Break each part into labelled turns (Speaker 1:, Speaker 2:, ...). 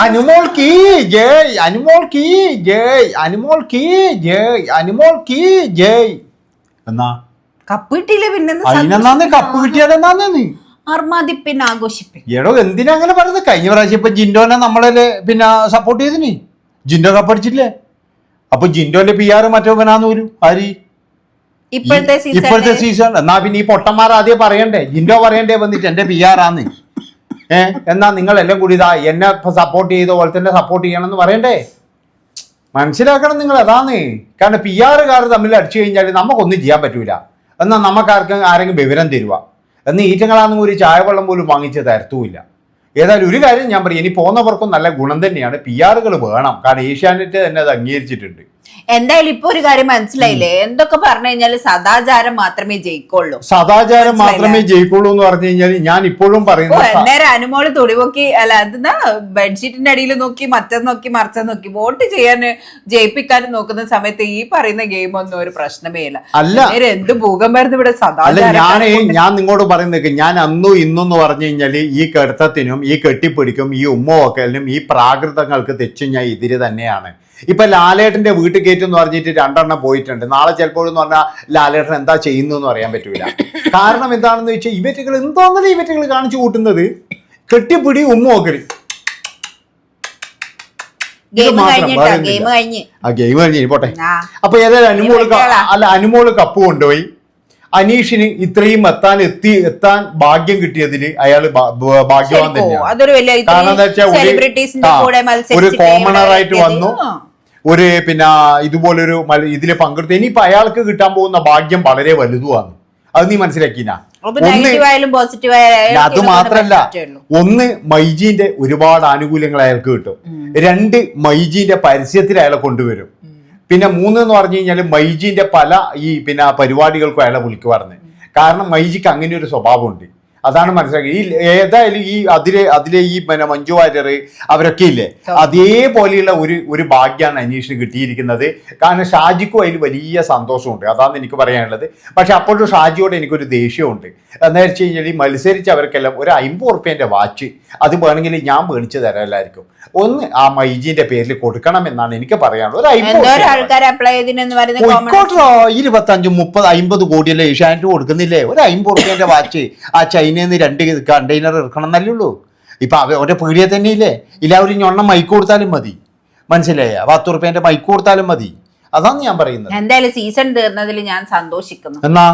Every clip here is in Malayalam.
Speaker 1: അനുമോൾ കീ ജയ് അനുമോൾ കീ ജയ് അനുമോൾ കീ ജയ് അനുമോൾ കീ ജയ് എന്നാ?
Speaker 2: കപ്പ് കിട്ടിയില്ല
Speaker 1: പിന്നെ കപ്പ് കിട്ടിയതെന്നാന്ന് നീ?
Speaker 2: അർമാദിപ്പിൻ ആഘോഷിപ്പിൻ
Speaker 1: എടോ എന്തിനാ അങ്ങനെ പറയുന്നത്? കഴിഞ്ഞ പ്രാവശ്യം ഇപ്പൊ ജിൻഡോനെ നമ്മളെ പിന്നെ സപ്പോർട്ട് ചെയ്തിനി ജിൻഡോ കപ്പടിച്ചില്ലേ അപ്പൊ ജിൻഡോന്റെ പി ആർ മറ്റവനാന്ന് വരും. ആര്?
Speaker 2: ഇപ്പോഴത്തെ സീസൺ
Speaker 1: സീസൺ എന്നാ പിന്നെ ഈ പൊട്ടന്മാർ ആദ്യം പറയണ്ടേ? ജിൻഡോ പറയണ്ടേ വന്നിട്ട് എന്റെ പി ആർ ആന്ന്. ഏ? എന്നാ നിങ്ങൾ എല്ലാം കൂടി ഇതാ എന്നെ സപ്പോർട്ട് ചെയ്ത പോലെ തന്നെ സപ്പോർട്ട് ചെയ്യണം എന്ന് പറയണ്ടേ? മനസ്സിലാക്കണം നിങ്ങൾ അതാന്ന്. കാരണം പി ആറുകാർ തമ്മിൽ അടിച്ചു കഴിഞ്ഞാൽ നമുക്കൊന്നും ചെയ്യാൻ പറ്റൂല. എന്നാൽ നമുക്കാർക്കും ആരെങ്കിലും വിവരം തരുക എന്നീ ഈറ്റങ്ങളാണെന്ന് ഒരു ചായ വെള്ളം പോലും വാങ്ങിച്ച് തരത്തുമില്ല. ഏതായാലും ഒരു കാര്യം ഞാൻ പറയും. ഇനി പോകുന്നവർക്കും നല്ല ഗുണം തന്നെയാണ് പി ആറുകൾ വേണം. കാരണം ഏഷ്യാനെറ്റ് തന്നെ അത് അംഗീകരിച്ചിട്ടുണ്ട്.
Speaker 2: എന്തായാലും ഇപ്പൊ ഒരു കാര്യം മനസ്സിലായില്ലേ? എന്തൊക്കെ പറഞ്ഞു കഴിഞ്ഞാൽ സദാചാരം മാത്രമേ ജയിക്കുള്ളൂ.
Speaker 1: സദാചാരം മാത്രമേ ജയിക്കുള്ളൂ എന്ന് പറഞ്ഞു കഴിഞ്ഞാൽ ഞാൻ ഇപ്പോഴും പറയുന്നു
Speaker 2: എന്നേരം അനുമോൾ തുടിപൊക്കി അല്ല എന്താ ബെഡ്ഷീറ്റിന്റെ അടിയിൽ നോക്കി മറ്റത് നോക്കി മറിച്ചത് നോക്കി വോട്ട് ചെയ്യാൻ ജയിപ്പിക്കാനും നോക്കുന്ന സമയത്ത് ഈ പറയുന്ന ഗെയിം ഒന്നും ഒരു പ്രശ്നമേ ഇല്ല.
Speaker 1: അല്ല.
Speaker 2: എന്ത് ഭൂകമ്പായിരുന്നു ഇവിടെ സദാചാരം?
Speaker 1: ഞാനേ ഞാൻ നിങ്ങളോട് പറയുന്നത് ഞാൻ അന്നും ഇന്നും പറഞ്ഞു കഴിഞ്ഞാൽ ഈ കെടുത്തത്തിനും ഈ കെട്ടിപ്പിടിക്കും ഈ ഉമ്മ വക്കലിനും ഈ പ്രാകൃതങ്ങൾക്ക് തെച്ചു ഞാൻ എതിര് തന്നെയാണ്. ഇപ്പൊ ലാലേട്ടന്റെ വീട്ടിൽ കയറ്റം എന്ന് പറഞ്ഞിട്ട് രണ്ടെണ്ണം പോയിട്ടുണ്ട്. നാളെ ചിലപ്പോൾ എന്ന് പറഞ്ഞാൽ ലാലേട്ടൻ എന്താ ചെയ്യുന്നു എന്ന് അറിയാൻ പറ്റൂല. കാരണം എന്താണെന്ന് വെച്ചാൽ ഇവറ്റുകൾ എന്തോന്നല്ലേ ഇവറ്റുകൾ കാണിച്ചു കൂട്ടുന്നത്? കെട്ടിപ്പിടി ഉമ്മ വെക്കൽ
Speaker 2: ഗെയിം. കഴിഞ്ഞ്.
Speaker 1: പോട്ടെ. അപ്പൊ ഏതായാലും
Speaker 2: അനുമോൾ
Speaker 1: അല്ല അനുമോൾ കപ്പ് കൊണ്ടുപോയി. അനീഷിന് ഇത്രയും എത്താൻ എത്തി എത്താൻ ഭാഗ്യം കിട്ടിയതിൽ അയാൾ ഭാഗ്യവാൻ തന്നെയാണ്. കാരണം എന്താ വെച്ചാൽ ഒരു- കോമണർ ആയിട്ട് വന്നു. ഒരു പിന്നെ ഇതുപോലൊരു ഇതിൽ ഇതിൽ പങ്കെടുത്തു ഇനിയിപ്പോ അയാൾക്ക് കിട്ടാൻ പോകുന്ന ഭാഗ്യം വളരെ വലുതുമാണ്. അത് നീ മനസ്സിലാക്കിനാ ഒന്ന് അത് മാത്രല്ല. ഒന്ന് മൈജീന്റെ ഒരുപാട് ആനുകൂല്യങ്ങൾ അയാൾക്ക് കിട്ടും. രണ്ട് മൈജീന്റെ പരസ്യത്തിൽ അയാളെ കൊണ്ടുവരും. പിന്നെ മൂന്ന് എന്ന് പറഞ്ഞു കഴിഞ്ഞാൽ മൈജീന്റെ പല ഈ പിന്നെ പരിപാടികൾക്കും അയാളെ വിളിക്കുവാറുണ്ട് കാരണം മൈജിക്ക് അങ്ങനെ ഒരു സ്വഭാവമുണ്ട്. അതാണ് മനസ്സിലാക്കി ഈ ഏതായാലും ഈ അതിലെ അതിലെ ഈ പിന്നെ മഞ്ജു വാര്യർ അവരൊക്കെ ഇല്ലേ? അതേപോലെയുള്ള ഒരു ഒരു ഭാഗ്യമാണ് അനീഷിന് കിട്ടിയിരിക്കുന്നത്. കാരണം ഷാജിക്കും അതിൽ വലിയ സന്തോഷമുണ്ട്. അതാണ് എനിക്ക് പറയാനുള്ളത്. പക്ഷെ അപ്പോഴും ഷാജിയോട് എനിക്കൊരു ദേഷ്യമുണ്ട്. എന്താ വെച്ച് കഴിഞ്ഞാൽ ഈ മത്സരിച്ച് അവർക്കെല്ലാം ഒരു അമ്പത് ഉറുപ്പ്യന്റെ വാച്ച് അത് വേണമെങ്കിൽ ഞാൻ മേടിച്ച് തരാമല്ലായിരിക്കും ഒന്ന് ആ മൈജീന്റെ പേരിൽ കൊടുക്കണം എന്നാണ് എനിക്ക് പറയാനുള്ളത്. ഒരു അമ്പത് ഇരുപത്തഞ്ച് മുപ്പത് അമ്പത് കോടിയല്ലേ ഏഷ്യാനെറ്റ് കൊടുക്കുന്നില്ലേ? ഒരു അമ്പത് ഉറുപ്പ്യന്റെ വാച്ച് ആ ചൈനയിൽ നിന്ന് രണ്ട് കണ്ടെയ്നർ ഇറക്കണം എന്നല്ലേ ഉള്ളൂ? ഇപ്പം അവ ഒരേ പീടിയ തന്നെ ഇല്ലേ ഇല്ല ഒരു ഞൊണ്ണം മൈക്ക് കൊടുത്താലും മതി. മനസ്സിലായ? പത്ത് റുപ്യന്റെ മൈക്ക് കൊടുത്താലും മതി. അതാണ് ഞാൻ പറയുന്നത്.
Speaker 2: എന്തായാലും സീസൺ തീർന്നതിൽ ഞാൻ സന്തോഷിക്കുന്നു.
Speaker 1: എന്നാ?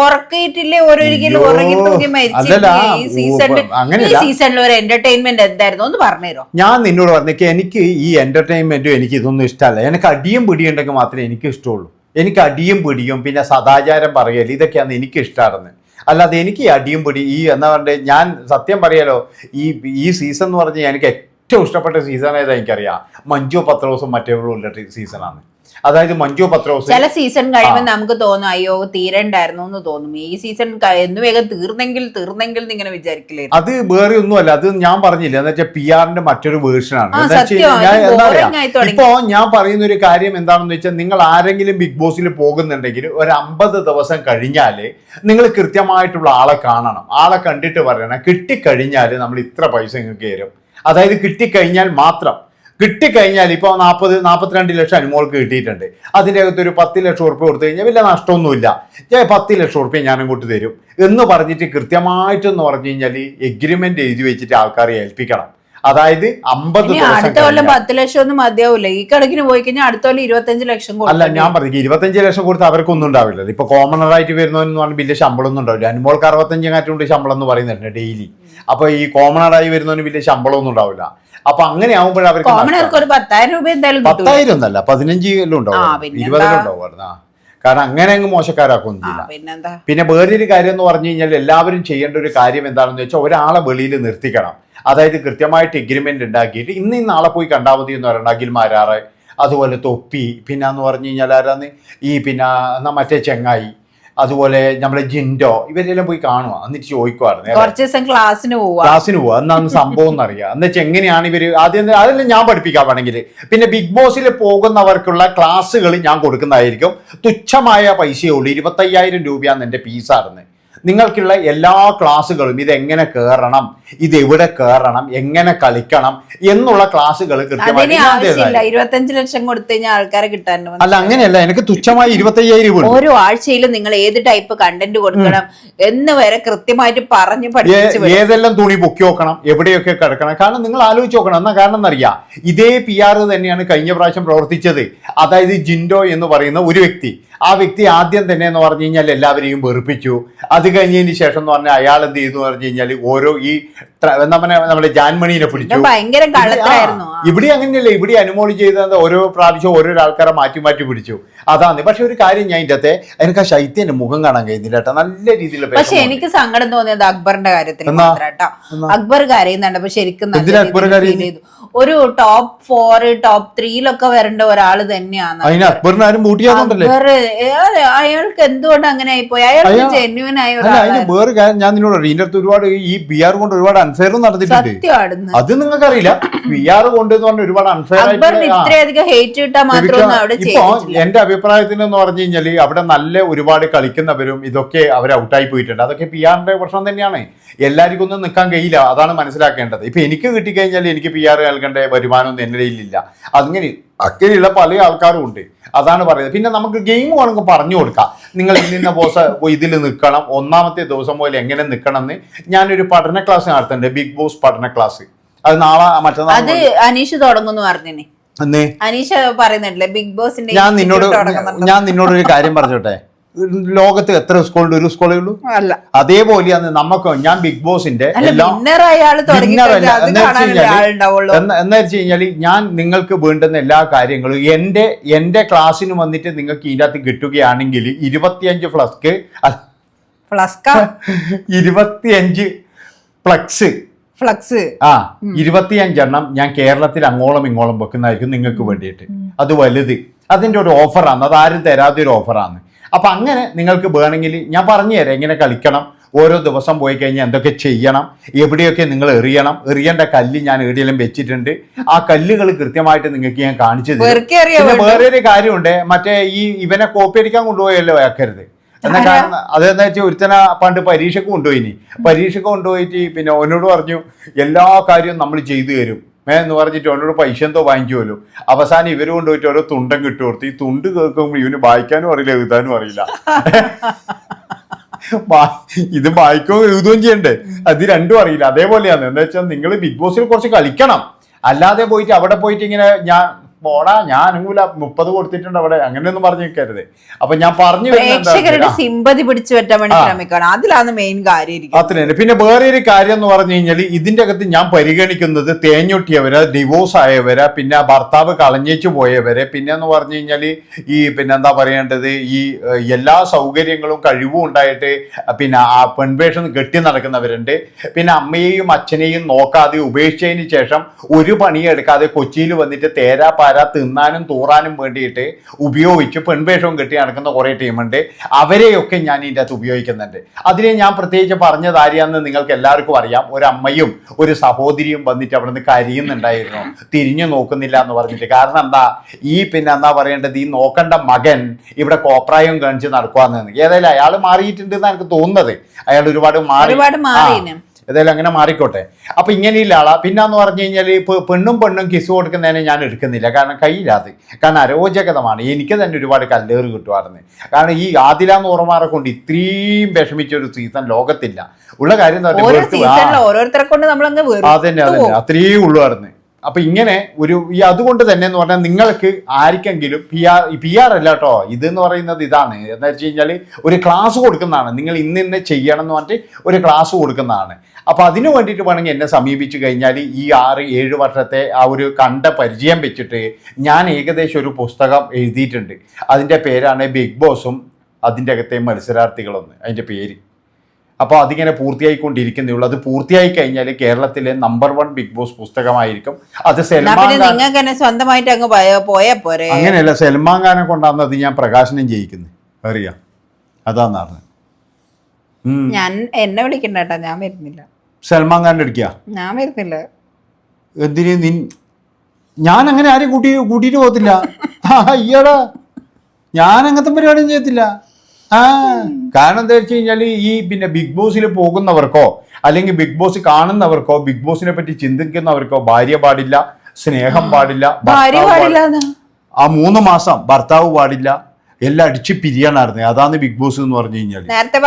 Speaker 2: ഉറക്കിയിട്ടില്ലേ ഓരോരിക്കലും ഉറങ്ങി തൂങ്ങി
Speaker 1: അല്ലല്ല,
Speaker 2: മരിച്ചിട്ടില്ലേ ഈ സീസണിൽ ഒരു എന്റർടൈൻമെന്റ് എന്തായിരുന്നു? ഒന്ന് പറഞ്ഞുതരോ?
Speaker 1: ഞാൻ നിന്നോട് പറഞ്ഞേക്ക് എനിക്ക് ഈ എന്റർടൈൻമെന്റും എനിക്ക് ഇതൊന്നും ഇഷ്ടമല്ല. എനിക്ക് അടിയും പിടിയും ഉണ്ടെങ്കിൽ മാത്രമേ എനിക്ക് ഇഷ്ടമുള്ളൂ എനിക്ക് അടിയും പിടിയും പിന്നെ സദാചാരം പറയൽ ഇതൊക്കെയാണ് എനിക്ക് ഇഷ്ടമായിരുന്നത് അല്ലാതെ എനിക്ക് അടിയും പൊടി ഈ എന്താ പറഞ്ഞേ ഞാൻ സത്യം പറയാലോ ഈ ഈ സീസൺ എന്ന് പറഞ്ഞാൽ എനിക്ക് ഏറ്റവും ഇഷ്ടപ്പെട്ട സീസൺ ഏതാ എനിക്കറിയാം. മഞ്ജു പത്രോസും മറ്റേവളും ഉള്ള സീസണാണ് അതായത് മഞ്ജു പത്രോസ്.
Speaker 2: ചില സീസൺ കഴിയുമ്പോൾ നമുക്ക് തോന്നും അയ്യോ തീരണ്ടായിരുന്നു എന്ന് തോന്നും. ഈ സീസൺ എന്ന് വേഗം തീർന്നെങ്കിൽ തീർന്നെങ്കിൽ ഇങ്ങനെ വിചാരിക്കില്ലേ?
Speaker 1: അത് വേറെ ഒന്നുമല്ല. അത് ഞാൻ പറഞ്ഞില്ല? എന്ന് വെച്ചാൽ പി ആറിന്റെ മറ്റൊരു
Speaker 2: വേർഷൻ ആണ്.
Speaker 1: ഇപ്പോ ഞാൻ പറയുന്ന ഒരു കാര്യം എന്താണെന്ന് വെച്ചാൽ നിങ്ങൾ ആരെങ്കിലും ബിഗ് ബോസിൽ പോകുന്നുണ്ടെങ്കിൽ ഒരു അമ്പത് ദിവസം കഴിഞ്ഞാൽ നിങ്ങൾ കൃത്യമായിട്ടുള്ള ആളെ കാണണം. ആളെ കണ്ടിട്ട് പറയണം. കിട്ടിക്കഴിഞ്ഞാൽ നമ്മൾ ഇത്ര പൈസ നിങ്ങൾക്ക് തരും. അതായത് കിട്ടിക്കഴിഞ്ഞാൽ മാത്രം. കിട്ടിക്കഴിഞ്ഞാൽ ഇപ്പോൾ നാൽപ്പത് നാൽപ്പത്തിരണ്ട് ലക്ഷം അനുമോൾക്ക് കിട്ടിയിട്ടുണ്ട്. അതിന്റെ അകത്ത് ഒരു പത്ത് ലക്ഷം ഉറുപ്പ് കൊടുത്തു കഴിഞ്ഞാൽ വലിയ നഷ്ടമൊന്നുമില്ല. ഞാൻ പത്ത് ലക്ഷം ഉറുപ്പ് ഞാൻ അങ്ങോട്ട് തരും. എന്ന് പറഞ്ഞിട്ട് കൃത്യമായിട്ടെന്ന് പറഞ്ഞു കഴിഞ്ഞാൽ എഗ്രിമെന്റ് എഴുതി വെച്ചിട്ട് ആൾക്കാരെ ഏൽപ്പിക്കണം. അതായത് അമ്പത്
Speaker 2: അടുത്ത കൊല്ലം പത്ത് ലക്ഷം ഒന്നും മതിയാവില്ല ഈ കണക്കിന് പോയി കഴിഞ്ഞാൽ അടുത്ത കൊല്ലം ഇരുപത്തഞ്ച് ലക്ഷം
Speaker 1: അല്ല ഞാൻ പറഞ്ഞു ഇരുപത്തഞ്ച് ലക്ഷം കൊടുത്ത് അവർക്കൊന്നും ഉണ്ടാവില്ല. ഇപ്പൊ കോമണർ ആയിട്ട് വരുന്നവരെന്ന് പറഞ്ഞാൽ വലിയ ശമ്പളം ഒന്നും ഉണ്ടാവില്ല. അനുമോൾക്ക് അറുപത്തഞ്ച് കാറ്റുകൊണ്ട് ശമ്പളം എന്ന് പറയുന്നുണ്ട് ഡെയിലി. അപ്പൊ ഈ കോമണറായി വരുന്നവന് വലിയ ശമ്പളം ഒന്നും ഉണ്ടാവില്ല. അപ്പൊ അങ്ങനെ ആവുമ്പോഴേ അവർക്ക്
Speaker 2: കോമണർക്ക്. ഒരു പത്തായിരം രൂപ എന്തായാലും കിട്ടും
Speaker 1: പത്തായിരം ഒന്നല്ല പതിനഞ്ച് എല്ലാം
Speaker 2: ആ,
Speaker 1: ഉണ്ടാവും
Speaker 2: പിന്നെന്താ?
Speaker 1: ഉണ്ടാവും കാരണം അങ്ങനെ അങ്ങ് മോശക്കാരാക്കൊന്നും
Speaker 2: പിന്നെന്താ?
Speaker 1: പിന്നെ വേറൊരു കാര്യം എന്ന് പറഞ്ഞു കഴിഞ്ഞാൽ എല്ലാവരും ചെയ്യേണ്ട ഒരു കാര്യം എന്താണെന്ന് വെച്ചാൽ ഒരാളെ വെളിയിൽ നിർത്തിക്കണം. അതായത് കൃത്യമായിട്ട് എഗ്രിമെന്റ് ഉണ്ടാക്കിയിട്ട് ഇന്ന് നാളെ പോയി കണ്ടാൽ മതി എന്ന് പറയണ്ട അഖിൽ മാരാറ് അതുപോലെ തൊപ്പി പിന്നെ എന്ന് പറഞ്ഞു കഴിഞ്ഞാൽ ആരാന്ന്? ഈ പിന്നെ മറ്റേ ചെങ്ങായി. അതുപോലെ നമ്മുടെ ജിൻഡോ ഇവരെല്ലാം പോയി കാണുക എന്നിട്ട് ചോദിക്കുവായിരുന്നു
Speaker 2: കുറച്ച് ദിവസം ക്ലാസ്സിന് പോവാ
Speaker 1: ക്ലാസ്സിന് പോവുക എന്നാണ് സംഭവം എന്നറിയാം. എന്ന് വെച്ചാൽ എങ്ങനെയാണ് ഇവർ ആദ്യം അതെല്ലാം ഞാൻ പഠിപ്പിക്കാൻ വേണമെങ്കിൽ. പിന്നെ ബിഗ് ബോസിൽ പോകുന്നവർക്കുള്ള ക്ലാസ്സുകൾ ഞാൻ കൊടുക്കുന്നതായിരിക്കും. തുച്ഛമായ പൈസയേ ഉള്ളൂ. ഇരുപത്തയ്യായിരം രൂപയാണ് എന്റെ ഫീസായിരുന്നത് നിങ്ങൾക്കുള്ള എല്ലാ ക്ലാസ്സുകളും ഇതെങ്ങനെ കയറണം? ഇത് എവിടെ കയറണം എങ്ങനെ കളിക്കണം? എന്നുള്ള ക്ലാസ്സുകൾ
Speaker 2: ഇരുപത്തഞ്ച് ലക്ഷം കൊടുത്തു കഴിഞ്ഞാൽ ആൾക്കാരെ കിട്ടാൻ
Speaker 1: അല്ല അങ്ങനെയല്ല. എനിക്ക് തുച്ഛമായി ഇരുപത്തയ്യായിരം രൂപ
Speaker 2: ഓരോ ആഴ്ചയിലും നിങ്ങൾ ഏത് ടൈപ്പ് കണ്ടന്റ് കൊടുക്കണം എന്ന് വരെ കൃത്യമായിട്ട് പറഞ്ഞു പഠിപ്പിച്ചു
Speaker 1: ഏ- ഏതെല്ലാം തുണി പൊക്കി നോക്കണം എവിടെയൊക്കെ കിടക്കണം? കാരണം നിങ്ങൾ ആലോചിച്ച് നോക്കണം. എന്നാ കാരണം എന്നറിയാം? ഇതേ പി ആർ തന്നെയാണ് കഴിഞ്ഞ പ്രാവശ്യം പ്രവർത്തിച്ചത്. അതായത് ജിൻഡോ എന്ന് പറയുന്ന ഒരു വ്യക്തി. ആ വ്യക്തി ആദ്യം തന്നെ എന്ന് പറഞ്ഞു കഴിഞ്ഞാൽ എല്ലാവരെയും വെറുപ്പിച്ചു. അത് കഴിഞ്ഞതിന് ശേഷം എന്ന് പറഞ്ഞാൽ അയാൾ എന്ത് ചെയ്തു എന്ന് പറഞ്ഞു കഴിഞ്ഞാൽ ഓരോ ഈ നമ്മുടെ ജാൻമണീനെ പിടിച്ചു. ഇവിടെ അങ്ങനെയല്ല ഇവിടെ അനുമോളി ചെയ്തത് ഓരോ പ്രാവശ്യം ഓരോ ആൾക്കാരെ മാറ്റി മാറ്റി പിടിച്ചു. അതാണ്. പക്ഷെ ഒരു കാര്യം ഞാൻ ഇതിന്റെ എനിക്ക് ആ ശൈത്യന്റെ മുഖം കാണാൻ കഴിയുന്നില്ല കേട്ടോ. നല്ല രീതിയിൽ
Speaker 2: പക്ഷെ എനിക്ക് സങ്കടം തോന്നിയത് അക്ബറിന്റെ കാര്യത്തിൽ അക്ബർ കരയുന്നുണ്ട്. അപ്പൊ ശരിക്കും? ഒരു ടോപ്പ് ഫോർ ടോപ്പ് ത്രീയിലൊക്കെ വരേണ്ട ഒരാൾ തന്നെയാണ് അയാൾക്ക് എന്തുകൊണ്ട് അങ്ങനെ ആയിപ്പോയി? അയാൾക്ക്
Speaker 1: അയാൾ
Speaker 2: ജെന്യുവൻ ആയ
Speaker 1: വേറെ ഞാൻ നിന്നോട് ഇതിന്റെ അടുത്ത് ഒരുപാട് ഈ ബിആർ കൊണ്ട് ഒരുപാട് അൺഫെയറും
Speaker 2: നടന്നിട്ടുണ്ട്
Speaker 1: അത് നിങ്ങൾക്ക് അറിയില്ല പി ആർ കൊണ്ട് എന്ന് പറഞ്ഞ ഒരുപാട് അൺഫെയർ ഇപ്പോ എന്റെ അഭിപ്രായത്തിൽ എന്ന് പറഞ്ഞു കഴിഞ്ഞാൽ അവിടെ നല്ല ഒരുപാട് കളിക്കുന്നവരും ഇതൊക്കെ അവർ ഔട്ടായി പോയിട്ടുണ്ട്. അതൊക്കെ പി ആറിന്റെ പ്രശ്നം തന്നെയാണ്. എല്ലാവർക്കും ഒന്നും നിൽക്കാൻ കഴിയില്ല. അതാണ് മനസ്സിലാക്കേണ്ടത്. ഇപ്പൊ എനിക്ക് കിട്ടിക്കഴിഞ്ഞാൽ എനിക്ക് പി ആർ നൽകേണ്ട വരുമാനമൊന്നും എന്റെ കയ്യിലില്ല. അങ്ങനെ അങ്ങനെയുള്ള പല ആൾക്കാരും ഉണ്ട്. അതാണ് പറയുന്നത്. പിന്നെ നമുക്ക് ഗെയിം വേണമെങ്കിൽ പറഞ്ഞു കൊടുക്കാം. നിങ്ങൾ ഇന്ന ബോസ് ഇതിൽ നിൽക്കണം. ഒന്നാമത്തെ ദിവസം പോലെ എങ്ങനെ നിൽക്കണം എന്ന് ഞാനൊരു പഠന ക്ലാസ് നടത്തുന്നുണ്ട്. ബിഗ് ബോസ് പഠന ക്ലാസ് അത് നാളെ മറ്റന്നാൾ
Speaker 2: അത് അനീഷ് തുടങ്ങുന്നു
Speaker 1: പറഞ്ഞേ
Speaker 2: അനീഷ് പറയുന്നുണ്ടല്ലേ ബിഗ് ബോസിന്റെ
Speaker 1: ഞാൻ നിന്നോട് ഞാൻ നിന്നോട് ഒരു കാര്യം പറഞ്ഞോട്ടെ? ലോകത്ത് എത്ര സ്കൂളുണ്ട് ഒരു സ്കൂളേ ഉള്ളൂ?
Speaker 2: അല്ല.
Speaker 1: അതേപോലെയാണ് നമുക്ക് ഞാൻ ബിഗ് ബോസിന്റെ എന്ന് വെച്ച് കഴിഞ്ഞാൽ ഞാൻ നിങ്ങൾക്ക് വേണ്ടുന്ന എല്ലാ കാര്യങ്ങളും എന്റെ എന്റെ ക്ലാസ്സിന് വന്നിട്ട് നിങ്ങൾക്ക് ഇതിന്റെ അകത്ത് കിട്ടുകയാണെങ്കിൽ ഇരുപത്തിയഞ്ച് ഫ്ലസ്ക്
Speaker 2: ഫ്ലസ്ക
Speaker 1: ഇരുപത്തിയഞ്ച് ഫ്ലക്സ്
Speaker 2: ഫ്ലക്സ്
Speaker 1: ആ ഇരുപത്തിയഞ്ചെണ്ണം ഞാൻ കേരളത്തിൽ അങ്ങോളം ഇങ്ങോളം വെക്കുന്നതായിരിക്കും നിങ്ങൾക്ക് വേണ്ടിയിട്ട്. അത് വലുത്. അതിന്റെ ഒരു ഓഫറാണ് അത് ആരും തരാത്ത ഒരു ഓഫറാണ് അപ്പൊ അങ്ങനെ നിങ്ങൾക്ക് വേണമെങ്കിൽ ഞാൻ പറഞ്ഞു തരാം എങ്ങനെ കളിക്കണം ഓരോ ദിവസം പോയി കഴിഞ്ഞാൽ എന്തൊക്കെ ചെയ്യണം എവിടെയൊക്കെ നിങ്ങൾ എറിയണം എറിയേണ്ട കല്ല് ഞാൻ എവിടെയെല്ലാം വെച്ചിട്ടുണ്ട്. ആ കല്ലുകൾ കൃത്യമായിട്ട് നിങ്ങൾക്ക് ഞാൻ കാണിച്ചു തരും. പിന്നെ. വേറൊരു കാര്യമുണ്ട്. മറ്റേ ഈ ഇവനെ കോപ്പി അടിക്കാൻ കൊണ്ടുപോയല്ലോ ആക്കരുത് എന്നാ കാരണം അതെന്ന് വെച്ചാൽ ഒരുത്തന പണ്ട് പരീക്ഷക്ക് കൊണ്ടുപോയിനി. പരീക്ഷക്ക് കൊണ്ടുപോയിട്ട് പിന്നെ അവനോട് പറഞ്ഞു എല്ലാ കാര്യവും നമ്മൾ ചെയ്തു തരും. ഏ എന്ന് പറഞ്ഞിട്ട് അവനോട് പൈസ എന്തോ വാങ്ങിക്കുമല്ലോ അവസാനം ഇവർ കൊണ്ടുപോയിട്ട് ഓരോ തുണ്ടം കിട്ടു കൊടുത്ത് ഈ തുണ്ട് കേൾക്കുമ്പോൾ ഇവന് വായിക്കാനും അറിയില്ല എഴുതാനും അറിയില്ല. ഇത് വായിക്കുകയും എഴുതുകയും ചെയ്യണ്ടേ? അത് രണ്ടും അറിയില്ല. അതേപോലെയാണ്. എന്താ വെച്ചാൽ നിങ്ങൾ ബിഗ് ബോസിൽ കുറച്ച് കളിക്കണം. അല്ലാതെ പോയിട്ട് അവിടെ പോയിട്ട് ഇങ്ങനെ ഞാൻ പോടാ ഞാൻ അനുകൂല മുപ്പത് കൊടുത്തിട്ടുണ്ട് അവിടെ അങ്ങനെയൊന്നും പറഞ്ഞു നിൽക്കരുത്. അപ്പൊ ഞാൻ പറഞ്ഞു
Speaker 2: പ്രേക്ഷകരുടെ സിമ്പതി പിടിച്ചു പറ്റാൻ വേണ്ടി ശ്രമിക്കണം അതിലാണ് മെയിൻ കാര്യം
Speaker 1: തന്നെ പിന്നെ വേറെ ഒരു കാര്യം എന്ന് പറഞ്ഞു കഴിഞ്ഞാൽ ഇതിന്റെ അകത്ത് ഞാൻ പരിഗണിക്കുന്നത് തേഞ്ഞൊട്ടിയവരെ ഡിവോഴ്സ് ആയവരെ പിന്നെ ഭർത്താവ് കളഞ്ഞേച്ചു പോയവരെ പിന്നെ എന്ന് പറഞ്ഞു കഴിഞ്ഞാൽ ഈ പിന്നെ എന്താ പറയേണ്ടത്? ഈ എല്ലാ സൗകര്യങ്ങളും കഴിവും ഉണ്ടായിട്ട് പിന്നെ ആ പെൺവേഷം കെട്ടി നടക്കുന്നവരുണ്ട്. പിന്നെ അമ്മയെയും അച്ഛനെയും നോക്കാതെ ഉപേക്ഷിച്ചതിന് ശേഷം ഒരു പണിയെടുക്കാതെ കൊച്ചിയിൽ വന്നിട്ട് തേരാ പാര തിന്നാനും തൂറാനും വേണ്ടിയിട്ട് ഉപയോഗിച്ച് പെൺവേഷവും കെട്ടി നടക്കുന്ന കുറേ ടീമുണ്ട്. അവരെയൊക്കെ ഞാൻ ഇതിന്റെ അകത്ത് ഉപയോഗിക്കുന്നുണ്ട്. അതിനെ ഞാൻ പ്രത്യേകിച്ച് പറഞ്ഞത് ആര്യാന്ന് നിങ്ങൾക്ക് എല്ലാവർക്കും അറിയാം. ഒരു അമ്മയും ഒരു സഹോദരിയും വന്നിട്ട് അവിടെ നിന്ന് കരിയുന്നുണ്ടായിരുന്നു. തിരിഞ്ഞു നോക്കുന്നില്ല എന്ന് പറഞ്ഞിട്ട്. കാരണം എന്താ? ഈ പിന്നെ എന്താ പറയേണ്ടത്? ഈ നോക്കേണ്ട മകൻ ഇവിടെ കോപ്രായം കാണിച്ച് നടക്കുവാന്ന്. ഏതായാലും അയാൾ മാറിയിട്ടുണ്ടെന്ന് എനിക്ക് തോന്നുന്നത്. അയാൾ ഒരുപാട് മാറി. ഏതായാലും അങ്ങനെ മാറിക്കോട്ടെ. അപ്പൊ ഇങ്ങനെയില്ല ആളാ. പിന്നെന്ന് പറഞ്ഞു കഴിഞ്ഞാൽ ഇപ്പൊ പെണ്ണും പെണ്ണും കിസ് കൊടുക്കുന്നതിനെ ഞാൻ എടുക്കുന്നില്ല. കാരണം കയ്യില്ലാതെ കാരണം അരോചകതമാണ്. എനിക്ക് തന്നെ ഒരുപാട് കല്ലേറ് കിട്ടുമായിരുന്നു കാരണം ഈ ആദില എന്ന് ഓർമാറെ കൊണ്ട് ഇത്രയും വിഷമിച്ച ഒരു സീസൺ ലോകത്തില്ല. ഉള്ള കാര്യം
Speaker 2: തന്നെ
Speaker 1: അതന്നെ അതന്നെ. അത്രയേ ഉള്ളുവായിരുന്നു അപ്പൊ ഇങ്ങനെ ഒരു ഈ അതുകൊണ്ട് തന്നെ എന്ന് പറഞ്ഞാൽ നിങ്ങൾക്ക് ആർക്കെങ്കിലും പി ആർ പി ആർ അല്ല കേട്ടോ ഇതെന്ന് പറയുന്നത് ഇതാണ്. എന്താ വെച്ച് കഴിഞ്ഞാൽ ഒരു ക്ലാസ് കൊടുക്കുന്നതാണ്. നിങ്ങൾ ഇന്ന് ഇന്ന് ചെയ്യണം എന്ന് പറഞ്ഞിട്ട് ഒരു ക്ലാസ് കൊടുക്കുന്നതാണ്. അപ്പൊ അതിനു വേണ്ടിയിട്ട് വേണമെങ്കിൽ എന്നെ സമീപിച്ചു കഴിഞ്ഞാൽ ഈ ആറ് ഏഴ് വർഷത്തെ ആ ഒരു കണ്ട പരിചയം വെച്ചിട്ട് ഞാൻ ഏകദേശം ഒരു പുസ്തകം എഴുതിയിട്ടുണ്ട്. അതിന്റെ പേരാണ് ബിഗ് ബോസും അതിന്റെ അകത്തെ മത്സരാർത്ഥികളൊന്ന്. അതിന്റെ പേര്. അപ്പോൾ അതിങ്ങനെ പൂർത്തിയായിക്കൊണ്ടിരിക്കുന്നേ ഉള്ളൂ. അത് പൂർത്തിയായി കഴിഞ്ഞാൽ കേരളത്തിലെ നമ്പർ വൺ ബിഗ് ബോസ് പുസ്തകമായിരിക്കും. അത് സൽമാൻ
Speaker 2: നിങ്ങൾക്ക് സ്വന്തമായിട്ട് അങ്ങ് പോയ- പോരെ?
Speaker 1: അങ്ങനെയല്ല സൽമാൻ ഖാനെ കൊണ്ടാണ് അത് ഞാൻ പ്രകാശനം ചെയ്യിക്കുന്നത് അറിയാം? അതാന്നാണ്.
Speaker 2: ഞാൻ എന്നെ വിളിക്കണ്ട കേട്ടാ ഞാൻ വരുന്നില്ല.
Speaker 1: സൽമാൻ ഖാന്റെ അടിക്കുക
Speaker 2: ഞാൻ വരുന്നില്ല.
Speaker 1: എന്തിന് നിൻ ഞാൻ അങ്ങനെ ആരും കൂട്ടി കൂട്ടിയിട്ട് പോകത്തില്ല. അയ്യടാ. ഞാൻ അങ്ങനത്തെ പരിപാടിയും ചെയ്യത്തില്ല. ആ. കാരണം എന്താ വെച്ച് കഴിഞ്ഞാൽ ഈ പിന്നെ ബിഗ് ബോസിൽ പോകുന്നവർക്കോ അല്ലെങ്കിൽ ബിഗ് ബോസ് കാണുന്നവർക്കോ ബിഗ് ബോസിനെ പറ്റി ചിന്തിക്കുന്നവർക്കോ ഭാര്യ പാടില്ല സ്നേഹം പാടില്ല. ആ മൂന്ന് മാസം ഭർത്താവ് പാടില്ല എല്ലാം അടിച്ച് പിരിയാണായിരുന്നു. അതാണ് ബിഗ് ബോസ് എന്ന് പറഞ്ഞു കഴിഞ്ഞാൽ
Speaker 2: നേരത്തെ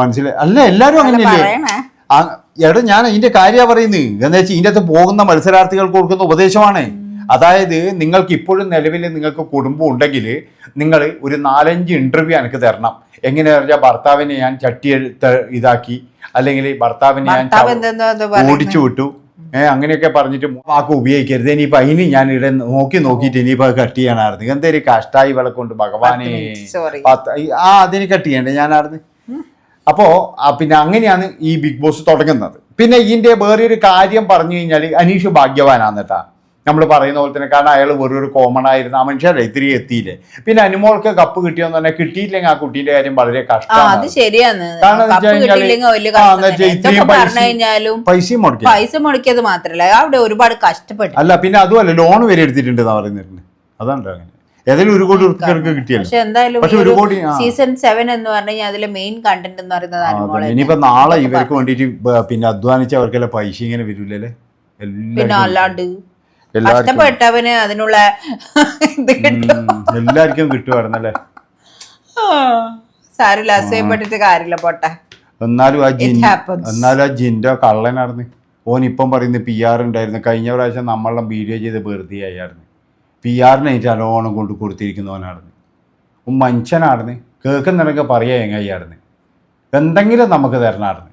Speaker 1: മനസ്സിലായി? അല്ല എല്ലാരും അങ്ങനെയല്ലേ? എടാ ഞാൻ ഇതിന്റെ കാര്യ പറയുന്നത് എന്താ വെച്ചാൽ ഇതിന്റെ അകത്ത് പോകുന്ന മത്സരാർത്ഥികൾക്ക് കൊടുക്കുന്ന ഉപദേശമാണ്. അതായത് നിങ്ങൾക്ക് ഇപ്പോഴും നിലവിൽ നിങ്ങൾക്ക് കുടുംബം ഉണ്ടെങ്കിൽ നിങ്ങൾ ഒരു നാലഞ്ച് ഇന്റർവ്യൂ എനിക്ക് തരണം. എങ്ങനെയാ പറഞ്ഞാൽ ഭർത്താവിനെ ഞാൻ ചട്ടി ഇതാക്കി അല്ലെങ്കിൽ ഭർത്താവിനെ ഞാൻ. ഓടിച്ചു വിട്ടു. ഏഹ് അങ്ങനെയൊക്കെ പറഞ്ഞിട്ട് വാക്ക് ഉപയോഗിക്കരുത്. ഇനിയിപ്പോ അതിന് ഞാൻ ഇവിടെ നോക്കി നോക്കിയിട്ട് ഇനിയിപ്പോ അത് കട്ട് ചെയ്യാനായിരുന്നു. എന്തൊരു കഷ്ടായി വിളക്കൊണ്ട് കൊണ്ട് ഭഗവാനെ ആ അതിന് കട്ട് ചെയ്യണ്ടേ ഞാനായിരുന്നു. അപ്പോ പിന്നെ അങ്ങനെയാണ് ഈ ബിഗ് ബോസ് തുടങ്ങുന്നത്. പിന്നെ ഇതിന്റെ ഒരു കാര്യം പറഞ്ഞു കഴിഞ്ഞാൽ അനീഷ് ഭാഗ്യവാനാണ് കേട്ടാ. നമ്മൾ പറയുന്ന പോലെ തന്നെ കാരണം അയാൾ വെറൊരു കോമൺ ആയിരുന്നു ആ മനുഷ്യരെ ഇത്തിരി എത്തിയില്ലേ. പിന്നെ അനുമോൾക്ക് കപ്പ് കിട്ടിയെന്ന് പറഞ്ഞാൽ കിട്ടിയില്ലെങ്കിൽ ആ കുട്ടീന്റെ കാര്യം വളരെ
Speaker 2: ആ അത്
Speaker 1: കഷ്ടമാണ്
Speaker 2: ശരിയാണ്.
Speaker 1: കാരണം പൈസ- മുടക്കി.
Speaker 2: പൈസ മുടക്കിയത് മാത്രല്ല. അവിടെ ഒരുപാട് കഷ്ടപ്പെട്ടു.
Speaker 1: അല്ല പിന്നെ അതുമല്ല ലോൺ വരെ എടുത്തിട്ടുണ്ട് എന്നാ പറയുന്നത്. അതാണ് അങ്ങനെ. ഏതെങ്കിലും ഒരു കോടി ഉറുപ്പികൾക്ക് കിട്ടിയല്ലോ.
Speaker 2: പക്ഷെ എന്തായാലും
Speaker 1: പക്ഷെ ഒരു കോടി
Speaker 2: സീസൺ സെവൻ എന്ന് പറഞ്ഞു കഴിഞ്ഞാൽ അതിലെ മെയിൻ കണ്ടന്റ് എന്ന് പറയുന്നത്.
Speaker 1: ഇനിയിപ്പോ നാളെ ഇവർക്ക് വേണ്ടിട്ട് പിന്നെ അധ്വാനിച്ച അവർക്കെല്ലാം പൈസ ഇങ്ങനെ വരൂലല്ലേ?
Speaker 2: പിന്നെ അല്ലാണ്ട്. കഷ്ടപ്പെട്ടവന് അതിനുള്ള ഇത് കിട്ടും.
Speaker 1: ഉം, എല്ലാവർക്കും കിട്ടുമായിരുന്നല്ലേ?
Speaker 2: സാരില്ല അസൂയപ്പെട്ടിട്ട് കാര്യമില്ല പോട്ടെ.
Speaker 1: എന്നാലും ആ ജിൻ. എന്നാലും ആ ജിന്റെ കള്ളനായിരുന്നു. ഓൻ ഇപ്പം പറയുന്നത് പി ആർ ഉണ്ടായിരുന്നു. കഴിഞ്ഞ പ്രാവശ്യം നമ്മളെ വീഡിയോ ചെയ്ത് വെറുതെ ആയിരുന്നു പി ആറിനായിട്ട് അലോണം കൊണ്ട് കൊടുത്തിരിക്കുന്നവനായിരുന്നു. മനുഷ്യനായിരുന്നു. കേൾക്കുന്നുണ്ടെങ്കിൽ പറയാ എങ്ങനെയായിരുന്നു. എന്തെങ്കിലും നമുക്ക് തരണമായിരുന്നു.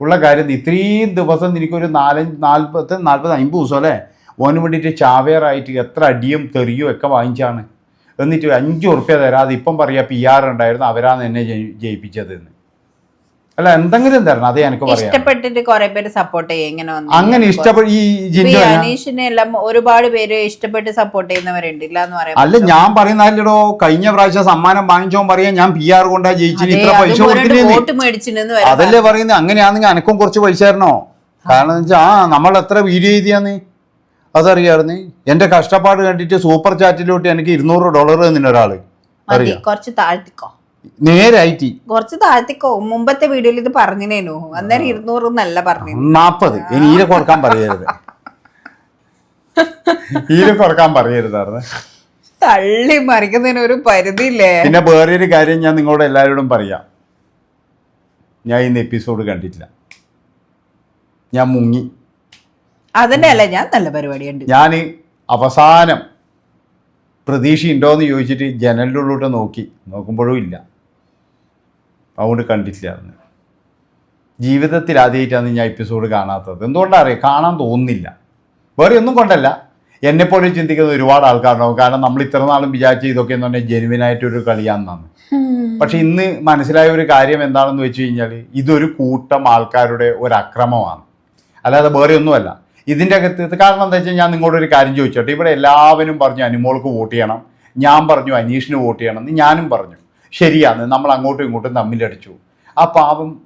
Speaker 1: ഉള്ള കാര്യം ഇത് ഇത്രയും ദിവസം എനിക്കൊരു നാലഞ്ച് നാൽപ്പത്തി നാൽപ്പത് അമ്പത് ദിവസം അല്ലേ? ഓന് വേണ്ടിയിട്ട് ചാവേറായിട്ട് എത്ര അടിയും തെറിയും ഒക്കെ വാങ്ങിച്ചാണ്. എന്നിട്ട് അഞ്ച് ഉറുപ്പ്യ തരാതെ ഇപ്പം പറയാ പി ആർ ഉണ്ടായിരുന്നു. അവരാണ് എന്നെ ജയി- ജയിപ്പിച്ചത് എന്ന് അല്ല എന്തെങ്കിലും തരണം. അതേ എനിക്ക്
Speaker 2: ഇഷ്ടപ്പെട്ടിട്ട് കുറെ പേര് സപ്പോർട്ട് ചെയ്യും. ഇങ്ങനെ വന്ന്
Speaker 1: അങ്ങനെ ഇഷ്ടപ്പെട്ട ഈ
Speaker 2: അനീഷിനെ എല്ലാം ഒരുപാട് പേര് ഇഷ്ടപ്പെട്ട് സപ്പോർട്ട് ചെയ്യുന്നവരുണ്ട്. പറയാം
Speaker 1: അല്ല ഞാൻ പറയുന്നല്ലോ കഴിഞ്ഞ പ്രാവശ്യം സമ്മാനം വാങ്ങിച്ചോ പറയാ ഞാൻ പി ആർ കൊണ്ടാ ജയിച്ചിന് ഇത്ര പൈസ അതല്ലേ പറയുന്നത്. അങ്ങനെയാണെങ്കിൽ അനക്കും കുറച്ച് പൈസ തരണോ? കാരണം വെച്ചാൽ ആ നമ്മൾ എത്ര വീഡിയോ ചെയ്തിയാന്ന് അതറിയാറുന്ന് എന്റെ കഷ്ടപ്പാട് കണ്ടിട്ട് സൂപ്പർ ചാറ്റിലോട്ട് എനിക്ക് ഇരുന്നൂറ് ഡോളർ തന്നിന് ഒരാൾ.
Speaker 2: കുറച്ച് താഴ്ത്തിക്കോ.
Speaker 1: നേരായിട്ട്.
Speaker 2: കുറച്ച് താഴ്ത്തിക്കോ. മുമ്പത്തെ വീഡിയോയിൽ ഇത് പറഞ്ഞിനേനു. അന്നേരം ഇരുന്നൂറ് എന്നല്ല പറഞ്ഞു
Speaker 1: നാപ്പത്. ഇനി ഈരെ കൊടുക്കാൻ പറയരുത്. ഈരെ കൊടുക്കാൻ പറയരുതായിരുന്നു.
Speaker 2: തള്ളി മറിക്കുന്നതിന് ഒരു പരിധിയില്ലേ?
Speaker 1: പിന്നെ വേറൊരു കാര്യം ഞാൻ നിങ്ങളോട് എല്ലാവരോടും പറയാം. ഞാൻ ഇന്ന് എപ്പിസോഡ് കണ്ടിട്ടില്ല. ഞാൻ മുങ്ങി.
Speaker 2: അല്ല ഞാൻ നല്ല പരിപാടിയുണ്ട്?
Speaker 1: ഞാൻ അവസാനം പ്രതീക്ഷയുണ്ടോ എന്ന് ചോദിച്ചിട്ട് ജനലിന്റെ ഉള്ളിലോട്ട് നോക്കി. നോക്കുമ്പോഴും ഇല്ല. അതുകൊണ്ട് കണ്ടിട്ടില്ല അന്ന്. ജീവിതത്തിൽ ആദ്യമായിട്ടാണ് ഞാൻ എപ്പിസോഡ് കാണാത്തത്. എന്തുകൊണ്ടാണ് അറിയാം? കാണാൻ തോന്നുന്നില്ല. വേറെ ഒന്നും കൊണ്ടല്ല. എന്നെപ്പോഴും ചിന്തിക്കുന്ന ഒരുപാട് ആൾക്കാരുണ്ടാവും. കാരണം നമ്മൾ ഇത്ര നാളും വിചാരിച്ച ഇതൊക്കെ എന്ന് പറഞ്ഞാൽ ജെനുവിനായിട്ടൊരു കളിയാണെന്നാണ്. പക്ഷെ ഇന്ന് മനസ്സിലായ ഒരു കാര്യം എന്താണെന്ന് വെച്ച് കഴിഞ്ഞാൽ ഇതൊരു കൂട്ടം ആൾക്കാരുടെ ഒരു അക്രമമാണ്. അല്ലാതെ വേറെ ഒന്നുമല്ല. ഇതിന്റെ അകത്ത് കാരണം എന്താ വെച്ചാൽ ഞാൻ നിങ്ങളോടൊരു കാര്യം ചോദിച്ചോട്ടെ. ഇവിടെ എല്ലാവരും പറഞ്ഞു അനുമോൾക്ക് വോട്ട് ചെയ്യണം. ഞാൻ പറഞ്ഞു അനീഷിന് വോട്ട് ചെയ്യണം എന്ന് ഞാനും പറഞ്ഞു. ശരിയാണ്. നമ്മൾ അങ്ങോട്ടും ഇങ്ങോട്ടും തമ്മിലടിച്ചു. ആ പാവം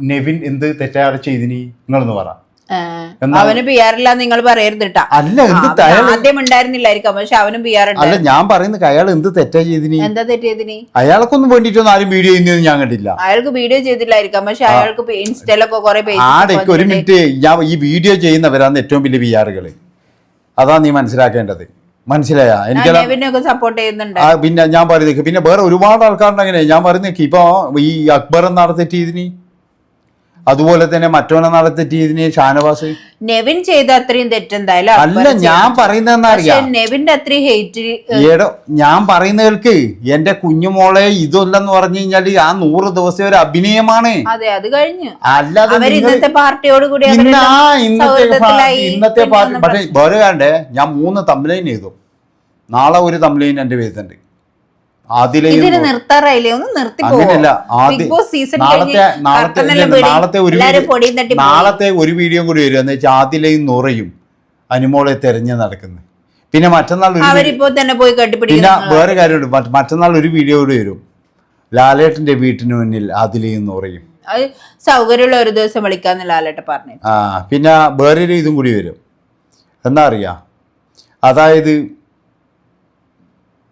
Speaker 1: നെവിൻ എന്ത് തെറ്റാണ് ചെയ്തിനി? നിങ്ങളൊന്ന് പറ.
Speaker 2: അവന് പി ആർ ഇല്ല നിങ്ങൾ പറയരുത്
Speaker 1: അല്ല
Speaker 2: ആദ്യം ഉണ്ടായിരുന്നില്ലായിരിക്കാം പക്ഷെ അവനും പി ആർ
Speaker 1: അല്ല ഞാൻ പറയുന്നത് അയാൾ എന്ത് തെറ്റാ ചെയ്തിനി?
Speaker 2: എന്താ തെറ്റിയതിന്
Speaker 1: അയാൾക്കൊന്നും വേണ്ടിട്ടൊന്നും ആരും വീഡിയോ ചെയ്യുന്നതെന്ന് ഞാൻ കണ്ടില്ല.
Speaker 2: അയാൾക്ക് വീഡിയോ ചെയ്തില്ലായിരിക്കാം പക്ഷെ അയാൾക്ക് ഇൻസ്റ്റയിലൊക്കെ കുറെ
Speaker 1: ആടേക്ക് ഒരു മിനിറ്റ് ഞാൻ ഈ വീഡിയോ ചെയ്യുന്നവരാണ് ഏറ്റവും വലിയ പി ആറുകൾ അതാ നീ മനസ്സിലാക്കേണ്ടത്. മനസ്സിലായ?
Speaker 2: എനിക്ക് സപ്പോർട്ട് ചെയ്യുന്നുണ്ട്.
Speaker 1: പിന്നെ ഞാൻ പറയുന്നത് പിന്നെ വേറെ ഒരുപാട് ആൾക്കാരുണ്ട് അങ്ങനെ. ഞാൻ പറയുന്നേക്ക് ഇപ്പൊ ഈ അക്ബർ നടത്തിട്ട് ഇതിന് അതുപോലെ തന്നെ മറ്റോനെ നടത്തിട്ട് ഇതിന് ഷാനവാസ്?
Speaker 2: നെവിൻ ചെയ്ത അത്രയും തെറ്റെന്തായാലും
Speaker 1: അല്ല ഞാൻ
Speaker 2: പറയുന്ന
Speaker 1: പറയുന്നതെന്ന് അറിയാം?
Speaker 2: നെവിന്റെ അത്രയും ഹേറ്റ്
Speaker 1: ഏടോ ഞാൻ പറയുന്ന കേൾക്ക്. എന്റെ കുഞ്ഞുമോളെ ഇതൊല്ലെന്ന് പറഞ്ഞു കഴിഞ്ഞാൽ ആ നൂറ് ദിവസം ഒരു അഭിനയമാണ്.
Speaker 2: അതെ അത് കഴിഞ്ഞു.
Speaker 1: അല്ലാതെ
Speaker 2: ഇന്നത്തെ പാർട്ടിയോട് കൂടി
Speaker 1: ആ ഇന്നത്തെ പാർട്ടി ഇന്നത്തെ പാർട്ടി പക്ഷേ വേറെ കണ്ടേ ഞാൻ മൂന്ന് തംലൈൻ ചെയ്തു. നാളെ ഒരു തംലൈൻ എന്റെ അതിലെ
Speaker 2: ഇതിന് നിർത്താറായില്ലേ? ഒന്ന് നിർത്തി
Speaker 1: അങ്ങനെയല്ല നാളത്തെ നാളത്തെ ഇല്ല, നാളത്തെ ഒരു നാളത്തെ ഒരു വീഡിയോ കൂടി വരും. എന്ന് വെച്ചാൽ ആദിലയും നുറയും അനുമോളെ തെരഞ്ഞു നടക്കുന്നത്. പിന്നെ മറ്റന്നാൾ
Speaker 2: തന്നെ പോയി
Speaker 1: പിന്നെ വേറെ കാര്യമുണ്ട് മറ്റ് മറ്റന്നാൾ ഒരു വീഡിയോ കൂടി വരും. ലാലേട്ടന്റെ വീട്ടിന് മുന്നിൽ ആദിലയും നുറയും.
Speaker 2: സൗകര്യമുള്ള ഒരു ദിവസം വിളിക്കാന്ന് ലാലേട്ട പറഞ്ഞു
Speaker 1: ആ പിന്നെ വേറൊരു ഇതും കൂടി വരും. എന്താ അറിയാ? അതായത്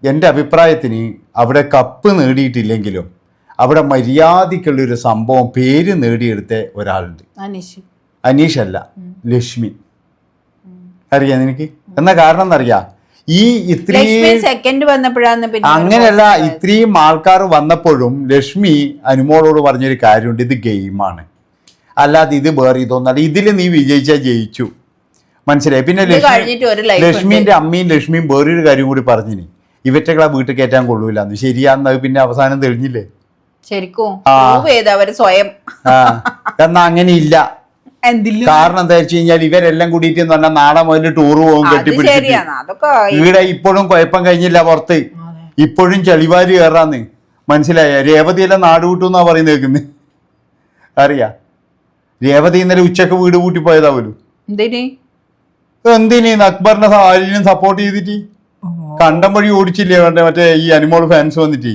Speaker 1: എന്റെ അഭിപ്രായത്തിന് അവിടെ കപ്പ് നേടിയിട്ടില്ലെങ്കിലും അവിടെ മര്യാദയ്ക്കുള്ളൊരു സംഭവം പേര് നേടിയെടുത്ത ഒരാളുണ്ട്.
Speaker 2: അനീഷ്.
Speaker 1: അല്ല ലക്ഷ്മി. അറിയാം നിനക്ക്? എന്നാ കാരണം എന്നറിയാ? ഈ ഇത്രയും
Speaker 2: സെക്കൻഡ് വന്നപ്പോഴാണ്
Speaker 1: അങ്ങനെയല്ല ഇത്രയും ആൾക്കാർ വന്നപ്പോഴും ലക്ഷ്മി അനുമോളോട് പറഞ്ഞൊരു കാര്യമുണ്ട് ഇത് ഗെയിമാണ് അല്ലാതെ ഇത് വേറെ ഇതൊന്നല്ല ഇതിൽ നീ വിജയിച്ചാൽ ജയിച്ചു. മനസ്സിലായി? പിന്നെ ലക്ഷ്മി ലക്ഷ്മിന്റെ അമ്മയും ലക്ഷ്മിയും വേറൊരു കാര്യം കൂടി പറഞ്ഞിനി. ഇവറ്റകളെ വീട്ടിൽ കയറ്റാൻ കൊള്ളൂലെന്ന് ശരിയാന്ന് അത് പിന്നെ അവസാനം തെളിഞ്ഞില്ലേ?
Speaker 2: ശരിക്കും. അവർ സ്വയം.
Speaker 1: എന്നാ അങ്ങനെ ഇല്ല കാരണം എന്താ വെച്ച് കഴിഞ്ഞാൽ ഇവരെല്ലാം കൂടിയിട്ട് എന്ന് പറഞ്ഞാൽ നാളെ മുതൽ ടൂർ പോകും കെട്ടിപ്പിടിച്ചിട്ട്. ഇവിടെ ഇപ്പോഴും കുഴപ്പം കഴിഞ്ഞില്ല പുറത്ത്. ഇപ്പോഴും ചെളിവാരി കയറാന്ന്. മനസ്സിലായ? രേവതിയെല്ലാം നാട് വിട്ടുന്നാ പറയുന്നത് കേൾക്കുന്നത് അറിയാ? രേവതി ഇന്നലെ ഉച്ചയ്ക്ക് വീട് കൂട്ടി പോയതാവലു
Speaker 2: എന്തിന്?
Speaker 1: അക്ബറിനെ ആരെയും സപ്പോർട്ട് ചെയ്തിട്ട്? കണ്ടം വഴി ഓടിച്ചില്ലേ വേണ്ട മറ്റേ ഈ അനിമോൾ ഫാൻസ് വന്നിട്ട്?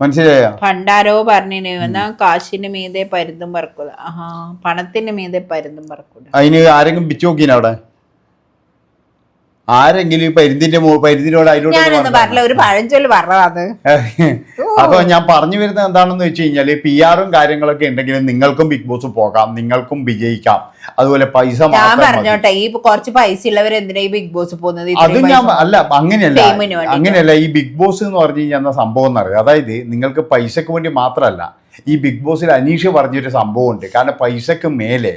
Speaker 1: മനസ്സിലായോ?
Speaker 2: പണ്ടാരോ പറഞ്ഞു എന്നാ കാശിന് മീതെ പരുന്തും പറക്കൂല. ആഹാ പണത്തിന് മീതെ പരുന്തും പറക്കൂല.
Speaker 1: അതിന് ആരെങ്കിലും പിച്ചു നോക്കീന അവിടെ? ആരെങ്കിലും ഈ പരിന്തിന്റെ മോ-
Speaker 2: അതിലൂടെ പറഞ്ഞ ഒരു പഴഞ്ചൊല്ല്
Speaker 1: അപ്പൊ ഞാൻ പറഞ്ഞു വരുന്നത് എന്താണെന്ന് വെച്ച് കഴിഞ്ഞാൽ പി ആറും കാര്യങ്ങളൊക്കെ ഉണ്ടെങ്കിൽ നിങ്ങൾക്കും ബിഗ് ബോസ് പോകാം നിങ്ങൾക്കും വിജയിക്കാം. അതുപോലെ പൈസ
Speaker 2: ഞാൻ. പറഞ്ഞോട്ടെ ഈ കുറച്ച് പൈസ ഉള്ളവർ എന്തിനാ ഈ ബിഗ് ബോസ് പോകുന്നത്?
Speaker 1: അത് ഞാൻ അല്ല അങ്ങനെയല്ല. അങ്ങനെയല്ല ഈ ബിഗ് ബോസ് എന്ന് പറഞ്ഞു കഴിഞ്ഞാൽ സംഭവം എന്നറിയാം അതായത് നിങ്ങൾക്ക് പൈസക്ക് വേണ്ടി മാത്രമല്ല ഈ ബിഗ് ബോസിൽ അനീഷ് പറഞ്ഞൊരു സംഭവം ഉണ്ട്. കാരണം പൈസക്ക് മേലെ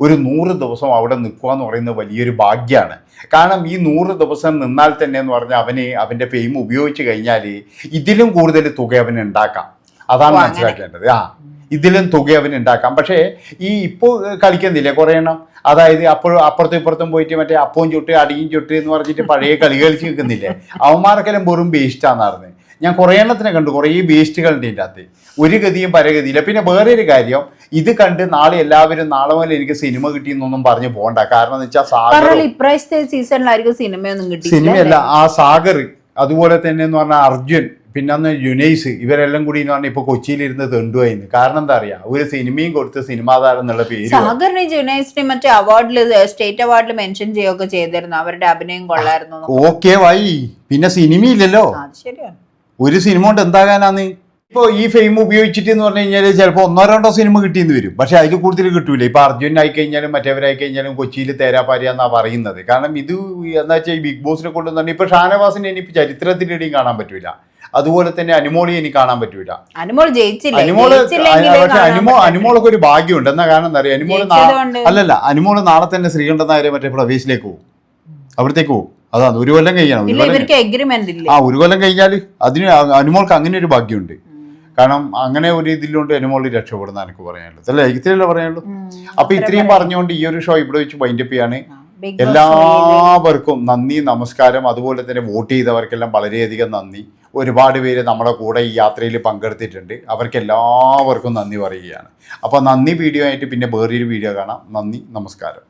Speaker 1: ഒരു നൂറ് ദിവസം അവിടെ നിൽക്കുക എന്ന് പറയുന്നത് വലിയൊരു ഭാഗ്യമാണ് കാരണം ഈ നൂറ് ദിവസം നിന്നാൽ തന്നെ എന്ന് പറഞ്ഞാൽ അവന് അവന്റെ ഫെയിം ഉപയോഗിച്ച് കഴിഞ്ഞാൽ ഇതിലും കൂടുതൽ തുക അവന് ഉണ്ടാക്കാം. അതാണ്. മനസ്സിലാക്കേണ്ടത്. ആ ഇതിലും തുക അവന് ഉണ്ടാക്കാം. പക്ഷേ ഈ ഇപ്പോൾ കളിക്കുന്നില്ലേ കുറേ എണ്ണം? അതായത് അപ്പോൾ അപ്പുറത്തും ഇപ്പുറത്തും പോയിട്ട് മറ്റേ അപ്പവും ചുട്ട് അടിയും ചുട്ട് എന്ന് പറഞ്ഞിട്ട് പഴയ കളി കളിച്ച് നിൽക്കുന്നില്ലേ? അവന്മാർക്കെല്ലാം വെറും വേസ്റ്റാന്ന് പറഞ്ഞത് ഞാൻ കുറേ എണ്ണത്തിനെ കണ്ടു കുറേ വേസ്റ്റുകളുണ്ട് ഇതിന്റെ അകത്ത്. ഒരു ഗതിയും പരഗതിയില്ല. പിന്നെ വേറൊരു കാര്യം ഇത് കണ്ട് നാളെ എല്ലാവരും നാളെ മുതൽ എനിക്ക് സിനിമ കിട്ടിയെന്നൊന്നും പറഞ്ഞു പോകണ്ട. കാരണം എന്ന് വെച്ചാൽ സാഗർ
Speaker 2: പറഞ്ഞാൽ ഇപ്രാവശ്യത്തെ സീസണിലായിരിക്കും സിനിമയൊന്നും
Speaker 1: സിനിമയല്ല ആ സാഗർ അതുപോലെ തന്നെ എന്ന് പറഞ്ഞാൽ അർജുൻ പിന്നെ അന്ന് യുനൈസ് ഇവരെല്ലാം കൂടി എന്ന് പറഞ്ഞാൽ ഇപ്പൊ കൊച്ചിയിലിരുന്ന് തെണ്ടുവായിരുന്നു. കാരണം എന്താ അറിയാ ഒരു സിനിമയും കൊടുത്ത് സിനിമാ താരം എന്നുള്ള പേര്
Speaker 2: സാഗറിനെ ജുനൈസിനെ മറ്റേ അവാർഡിൽ സ്റ്റേറ്റ് അവാർഡിൽ മെൻഷൻ ചെയ്യുകയൊക്കെ ചെയ്തിരുന്നു. അവരുടെ അഭിനയം കൊള്ളായിരുന്നു.
Speaker 1: Okay why. പിന്നെ സിനിമയില്ലല്ലോ.
Speaker 2: ശരിയാണ്.
Speaker 1: ഒരു സിനിമ കൊണ്ട് എന്താകാനാന്ന്? ഇപ്പോൾ ഈ ഫെയിം ഉപയോഗിച്ചിട്ട് എന്ന് പറഞ്ഞു കഴിഞ്ഞാൽ ചിലപ്പോൾ ഒന്നോ രണ്ടോ സിനിമ കിട്ടിയെന്ന് വരും. പക്ഷേ അതിൽ കൂടുതൽ കിട്ടൂല. ഇപ്പോൾ അർജുൻ ആയി കഴിഞ്ഞാലും മറ്റേവരായി കഴിഞ്ഞാലും കൊച്ചിയിൽ തേരാപ്പാരി എന്നാ പറയുന്നത്. കാരണം ഇത് എന്താ വെച്ചാൽ ഈ ബിഗ് ബോസിനെ കൊണ്ടുവന്നു ഇപ്പോൾ ഷാനവാസിനെ ഇനിയിപ്പോൾ ചരിത്രത്തിനിടയും കാണാൻ പറ്റൂല. അതുപോലെ തന്നെ അനുമോളി എനിക്ക് കാണാൻ പറ്റൂല.
Speaker 2: അനുമോൾ ജയിച്ചില്ല? അനുമോൾ
Speaker 1: പക്ഷെ അനുമോ അനുമോളൊക്കെ ഒരു ഭാഗ്യമുണ്ട്. എന്നാ കാരണം എന്താ പറയുക
Speaker 2: അനുമോൾ
Speaker 1: അല്ലല്ല അനുമോൾ നാളെ തന്നെ ശ്രീകണ്ഠൻ നായരെ മറ്റേ പ്രവേശിലേക്ക് പോകും അവിടത്തേക്ക് പോകും അതാണ് ഒരു കൊല്ലം കഴിയണം ആ ഒരു കൊല്ലം കഴിഞ്ഞാൽ അതിന് അനുമോൾക്ക് അങ്ങനെ ഒരു ഭാഗ്യമുണ്ട്. കാരണം അങ്ങനെ ഒരു ഇതിലുകൊണ്ട് അനുമോൾ രക്ഷപ്പെടുന്ന എനിക്ക് പറയാനുള്ളൂ അല്ലേ? ഇത്രയല്ലേ പറയാനുള്ളൂ? അപ്പൊ ഇത്രയും പറഞ്ഞുകൊണ്ട് ഈ ഒരു ഷോ ഇവിടെ വെച്ച് വൈൻഡപ്പ് ചെയ്യാണ്. എല്ലാവർക്കും നന്ദി നമസ്കാരം. അതുപോലെ തന്നെ വോട്ട് ചെയ്തവർക്കെല്ലാം വളരെയധികം നന്ദി. ഒരുപാട് പേര് നമ്മുടെ കൂടെ ഈ യാത്രയിൽ പങ്കെടുത്തിട്ടുണ്ട്. അവർക്ക് എല്ലാവർക്കും നന്ദി പറയുകയാണ്. അപ്പോൾ നന്ദി വീഡിയോ ആയിട്ട് പിന്നെ വേറൊരു വീഡിയോ കാണാം. നന്ദി നമസ്കാരം.